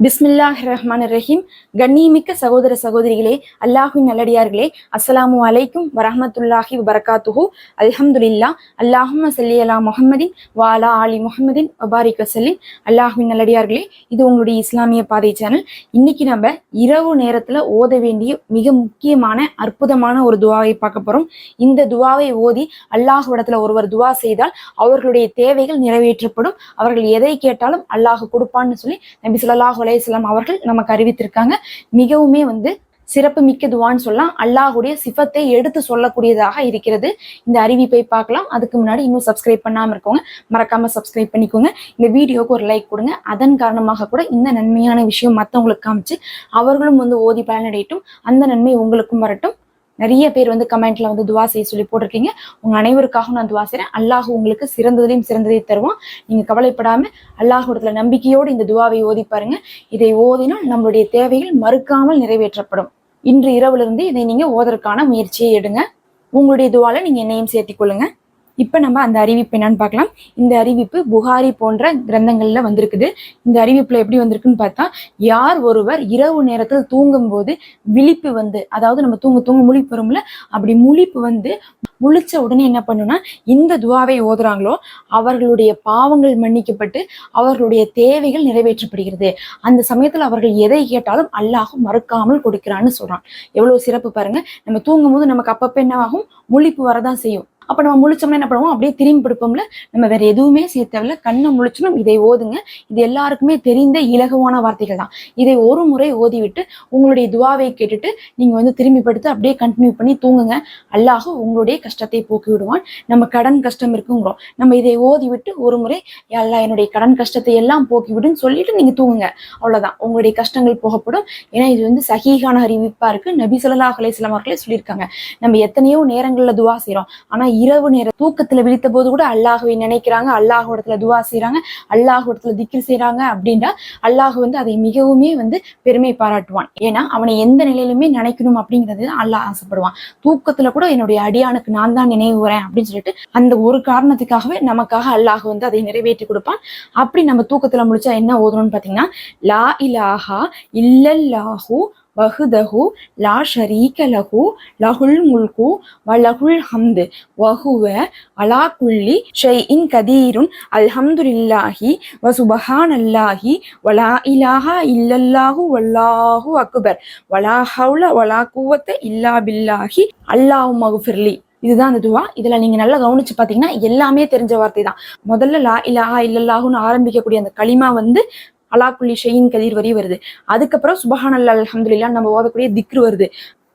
பிஸ்மில்லாஹ் ரஹ்மான் ரஹீம் கண்ணியமிக்க சகோதர சகோதரிகளே அல்லாஹின் நல்லடியார்களே அஸ்லாமு அலைக்கும் வரஹமத்துல்லாஹி வரகாத்துஹு அல்ஹம்துலில்லா அல்லாஹும்ம சல்லி அலா முஹம்மதின் வாலா ஆலி முஹம்மதின் வபாரிக் வசல்லின் அல்லாஹின் நல்லடியார்களே இது உங்களுடைய இஸ்லாமிய பாதை சேனல். இன்னைக்கு நம்ம இரவு நேரத்துல ஓத வேண்டிய மிக முக்கியமான அற்புதமான ஒரு துவாவை பார்க்க போறோம். இந்த துவாவை ஓதி அல்லாஹ்விடத்துல ஒருவர் துவா செய்தால் அவர்களுடைய தேவைகள் நிறைவேற்றப்படும். அவர்கள் எதை கேட்டாலும் அல்லாஹ் கொடுப்பான்னு சொல்லி நபி ஸல்லல்லாஹு அலைஹி அவர்கள் நமக்கு அறிவித்திருக்காங்க மிகவுமே வந்து சிறப்பு மிக்கதுவான்னு சொல்லலாம். அல்லாஹுடைய சிஃபத்தை எடுத்து சொல்லக்கூடியதாக இருக்கிறது. இந்த அறிவிப்பை பார்க்கலாம். அதுக்கு முன்னாடி இன்னும் சப்ஸ்கிரைப் பண்ணாமல் இருக்கவங்க மறக்காம சப்ஸ்கிரைப் பண்ணிக்கோங்க. இந்த வீடியோவுக்கு ஒரு லைக் கொடுங்க. அதன் காரணமாக கூட இந்த நன்மையான விஷயம் மற்றவங்களுக்கு காமிச்சு அவர்களும் வந்து ஓதி பலனடையட்டும் அந்த நன்மை உங்களுக்கும் வரட்டும். நிறைய பேர் வந்து கமெண்ட்ல வந்து துவா செய்ய சொல்லி போட்டிருக்கீங்க. உங்க அனைவருக்காகவும் நான் துவா செய்றேன். அல்லாஹ் உங்களுக்கு சிறந்ததிலையும் சிறந்ததை தருவான். நீங்க கவலைப்படாம அல்லாஹ்விடத்துல நம்பிக்கையோடு இந்த துவாவை ஓதி பாருங்க. இதை ஓதினால் நம்மளுடைய தேவைகள் மறுக்காமல் நிறைவேற்றப்படும். இன்று இரவுல இருந்து இதை நீங்க ஓதற்கான முயற்சியை எடுங்க. உங்களுடைய துவால நீங்க என்னையும் சேர்த்திக் கொள்ளுங்க. இப்போ நம்ம அந்த அறிவிப்பு என்னன்னு பார்க்கலாம். இந்த அறிவிப்பு புகாரி போன்ற கிரந்தங்களில் வந்திருக்குது. இந்த அறிவிப்பில் எப்படி வந்திருக்குன்னு பார்த்தா யார் ஒருவர் இரவு நேரத்தில் தூங்கும் போது விழிப்பு வந்து அதாவது நம்ம தூங்க தூங்க முழிப்பு வரும்ல அப்படி முழிப்பு வந்து முழிச்ச உடனே என்ன பண்ணுன்னா இந்த துவாவை ஓதுறாங்களோ அவர்களுடைய பாவங்கள் மன்னிக்கப்பட்டு அவர்களுடைய தேவைகள் நிறைவேற்றப்படுகிறது. அந்த சமயத்தில் அவர்கள் எதை கேட்டாலும் அல்லாஹ் மறுக்காமல் கொடுக்கிறான்னு சொல்றான். எவ்வளவு சிறப்பு பாருங்க. நம்ம தூங்கும் போது நமக்கு அப்பப்ப என்ன ஆகும்? முழிப்பு வரதான் செய்யும். அப்ப நம்ம முழிச்சோம்னா என்ன பண்ணுவோம்? அப்படியே திரும்பி பிடிப்போம்ல? நம்ம வேற எதுவுமே செய்ய தேவையில்ல. கண்ணை முழிச்சணும் இதை ஓதுங்க. இது எல்லாருக்குமே தெரிந்த இலகுவான வார்த்தைகள் தான். இதை ஒரு முறை ஓதிவிட்டு உங்களுடைய துவாவை கேட்டுட்டு நீங்க வந்து திரும்பி படுத்து அப்படியே கண்டினியூ பண்ணி தூங்குங்க. அல்லாஹ் உங்களுடைய கஷ்டத்தை போக்கி விடுவான். நம்ம கடன் கஷ்டம் இருக்குங்கிறோம். நம்ம இதை ஓதி விட்டு ஒரு முறை எல்லா என்னுடைய கடன் கஷ்டத்தை எல்லாம் போக்கி விடுன்னு சொல்லிட்டு நீங்க தூங்குங்க. அவ்வளவுதான். உங்களுடைய கஷ்டங்கள் போகப்படும். ஏன்னா இது வந்து சகிகான அறிவிப்பா இருக்கு. நபி ஸல்லல்லாஹு அலைஹி அவர்களே சொல்லியிருக்காங்க. நம்ம எத்தனையோ நேரங்கள்ல துவா செய்யறோம் ஆனா இரவு நேர தூக்கத்துல விழித்த போது கூட அல்லாஹுவை நினைக்கிறாங்க அல்லாஹ் இடத்துல துவா செய்றாங்க அல்லாஹ் இடத்துல திக்ர் செய்றாங்க அப்படின்னா அல்லாஹ் வந்து அதை மிகவுமே வந்து பெருமை பாராட்டுவான். ஏன்னா அவனை எந்த நிலையிலுமே நினைக்கணும் அப்படிங்கிறது அல்லாஹ் ஆசைப்படுவான். தூக்கத்துல கூட என்னுடைய அடியானுக்கு நான் தான் நினைவு வரேன் அப்படின்னு சொல்லிட்டு அந்த ஒரு காரணத்துக்காகவே நமக்காக அல்லாஹ் வந்து அதை நிறைவேற்றி கொடுப்பான். அப்படி நம்ம தூக்கத்துல முடிச்சா என்ன ஓதணும்னு பாத்தீங்கன்னா லா இலாஹா இல்லல்லாஹூ வஹுதஹு லா ஷரீக லஹு லஹுல் முல்கு வலஹுல் ஹம்து. வஹுவ அலா குல்லி ஷைஇன் கதீருன் அல்ஹம்துலில்லாஹி வ சுபஹானல்லாஹி வலா இலாஹா இல்லல்லாஹு வல்லாஹு அக்பர். வலா ஹவுல வலா குவத்த இல்லா பில்லாஹி. அல்லாஹு மகுஃபிர்லி இதுதான் அந்த துவா. இதுல நீங்க நல்லா கவனிச்சு பார்த்தீங்கன்னா எல்லாமே தெரிஞ்ச வார்த்தை தான். முதல்ல லா இலாஹா இல்லல்லாஹுன்னு ஆரம்பிக்கக்கூடிய அந்த களிமா வந்து அலாக்குள்ளி ஷெயின் கதிர் வரி வருது. அதுக்கப்புறம் சுபஹானல்லா அல்லா நம்ம ஓதக்கூடிய திக்ரு வருது.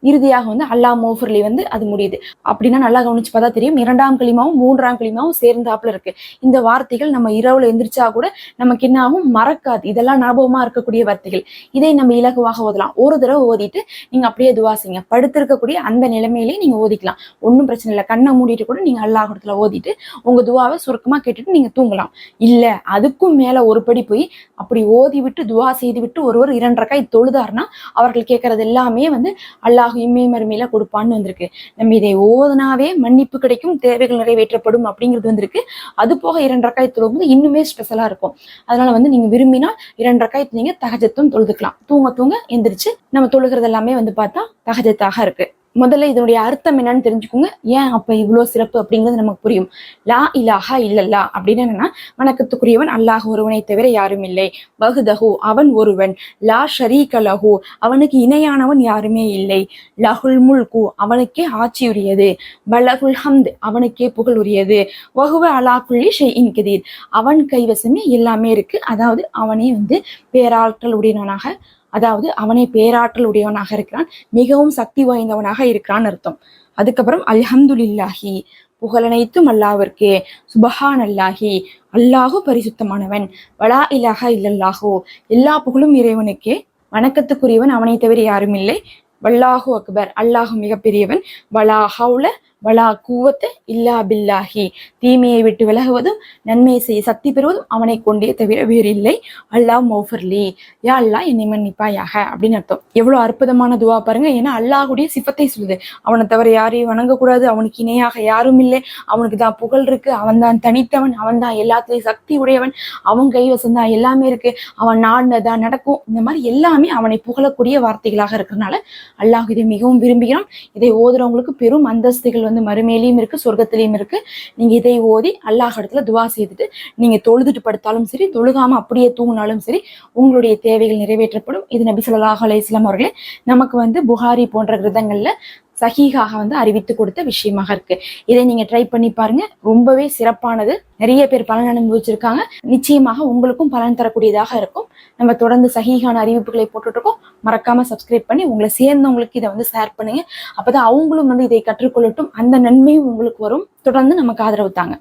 இறுதியாக வந்து அல்லா மோஃபர்லி வந்து அது முடியுது. அப்படின்னா நல்லா கவனிச்சு பார்த்தா தெரியும். இரண்டாம் களிமாவும் மூன்றாம் களிமாவும் சேர்ந்தாப்புல இருக்கு. இந்த வார்த்தைகள் நம்ம இரவுல எந்திரிச்சா கூட நமக்கு என்னாகும் மறக்காது. இதெல்லாம் ஞாபகமா இருக்கக்கூடிய வார்த்தைகள். இதை நம்ம இலகுவாக ஓதலாம். ஒரு தடவை ஓதிட்டு நீங்க அப்படியே துவா செய்யுங்க. படுத்திருக்கக்கூடிய அந்த நிலைமையிலேயே நீங்க ஓதிக்கலாம். ஒன்றும் பிரச்சனை இல்லை. கண்ணை மூடிட்டு கூட நீங்க அல்லாஹிடத்துல ஓதிட்டு உங்க துவாவை சுருக்கமா கேட்டுட்டு நீங்க தூங்கலாம். இல்ல அதுக்கும் மேல ஒரு படி போய் அப்படி ஓதி விட்டு துவா செய்து விட்டு ஒருவர் இரண்டரைக்காய் தொழுதாருன்னா அவர்கள் கேட்கறது எல்லாமே வந்து அல்லாஹ் இம்மை மறுமையில கொடுப்பான்னு வந்திருக்கு. நம்ம இதை ஓதனாவே மன்னிப்பு கிடைக்கும் தேவைகள் நிறைவேற்றப்படும் அப்படிங்கிறது வந்திருக்கு. அது போக இரண்டு ரக்காய் தொழும்போது இன்னுமே ஸ்பெஷலா இருக்கும். அதனால வந்து நீங்க விரும்பினா இரண்டு ரக்காய் நீங்க தகஜத்தும் தொழுதுக்கலாம். தூங்க தூங்க எந்திரிச்சு நம்ம தொழுகிறது எல்லாமே வந்து பார்த்தா தகஜத்தாக இருக்கு. முதல்ல இதனுடைய அர்த்தம் என்னன்னு தெரிஞ்சுக்கோங்க. ஏன் அப்ப இவ்வளவு சிறப்பு அப்படிங்கிறது நமக்கு புரியும். லா இலாஹா இல்லல்லா அப்படின்னு என்னன்னா வணக்கத்துக்குரியவன் அல்லாஹ் ஒருவனை தவிர யாரும் இல்லை. வகுதஹு அவன் ஒருவன். லா ஷரீக லஹு அவனுக்கு இணையானவன் யாருமே இல்லை. லஹுல் முல்கு அவனுக்கே ஆட்சி உரியது பலகுல் ஹம்த் அவனுக்கே புகழ் உரியது வகுவ அலா குள்ளி ஷெயின் கதீர். அவன் கைவசமே எல்லாமே இருக்கு. அதாவது அவனே வந்து பேராற்றல் உடையவனாக அதாவது அவனே பேராற்றல் உடையவனாக இருக்கிறான் மிகவும் சக்தி வாய்ந்தவனாக இருக்கிறான் அர்த்தம். அதுக்கப்புறம் அல்ஹம்துலில்லாஹி புகழனைத்தும் அல்லாவிற்கே சுபஹான் அல்லாஹி அல்லாஹு பரிசுத்தமானவன் வலா இலாஹா இல்லல்லாஹோ எல்லா புகழும் இறைவனுக்கே வணக்கத்துக்குரியவன் அவனை தவிர யாரும் இல்லை வல்லாஹு அக்பர் அல்லாஹு மிகப்பெரியவன் வலா ஹவுல வலா கூவத்த இல்லா பில்லாஹி. தீமையை விட்டு விலகுவதும் நன்மையை செய்ய சக்தி பெறுவதும் அவனை கொண்டே தவிர வேறு இல்லை அல்லாஹ் மௌஃபர்லி. யா அல்லாஹ் என்னை மன்னிப்பாயாக. அப்படின்னு அர்த்தம். எவ்வளவு அற்புதமான துவா பாருங்க. ஏன்னா அல்லாஹுடைய சிப்பத்தை சொல்லுது. அவனை தவிர யாரையும் வணங்கக்கூடாது. அவனுக்கு இணையாக யாரும் இல்லை. அவனுக்கு தான் புகழ் இருக்கு. அவன் தான் தனித்தவன். அவன் தான் எல்லாத்துலேயும் சக்தி உடையவன். அவன் கைவசம் தான் எல்லாமே இருக்கு. அவன் நாடினதான் நடக்கும். இந்த மாதிரி எல்லாமே அவனை புகழக்கூடிய வார்த்தைகளாக இருக்கிறனால அல்லாஹ் இதை மிகவும் விரும்புகிறான். இதை ஓதுறவங்களுக்கு பெரும் அந்தஸ்துகள் வந்து மறுமையிலையும் இருக்கு சொர்க்கத்திலையும் இருக்கு. நீங்க இதை ஓதி அல்லாஹ் இடத்துல துவா செய்துட்டு நீங்க தொழுதுட்டு படுத்தாலும் சரி தொழுகாம அப்படியே தூங்கினாலும் சரி உங்களுடைய தேவைகள் நிறைவேற்றப்படும். இது நபி சொல்லாஹ் அலையம் அவர்களே நமக்கு வந்து புகாரி போன்ற கிரதங்கள்ல சஹீகாக வந்து அறிவித்து கொடுத்த விஷயமாக இருக்கு. இதை நீங்க ட்ரை பண்ணி பாருங்க. ரொம்பவே சிறப்பானது. நிறைய பேர் பலன் அனுபவிச்சிருக்காங்க. நிச்சயமாக உங்களுக்கும் பலன் தரக்கூடியதாக இருக்கும். நம்ம தொடர்ந்து சகிகான அறிவிப்புகளை போட்டுட்டு இருக்கோம் மறக்காம சப்ஸ்கிரைப் பண்ணி உங்களை சேர்ந்தவங்களுக்கு இதை வந்து ஷேர் பண்ணுங்க. அப்பதான் அவங்களும் வந்து இதை கற்றுக்கொள்ளட்டும். அந்த நன்மையும் உங்களுக்கு வரும். தொடர்ந்து நமக்கு ஆதரவு தாங்க.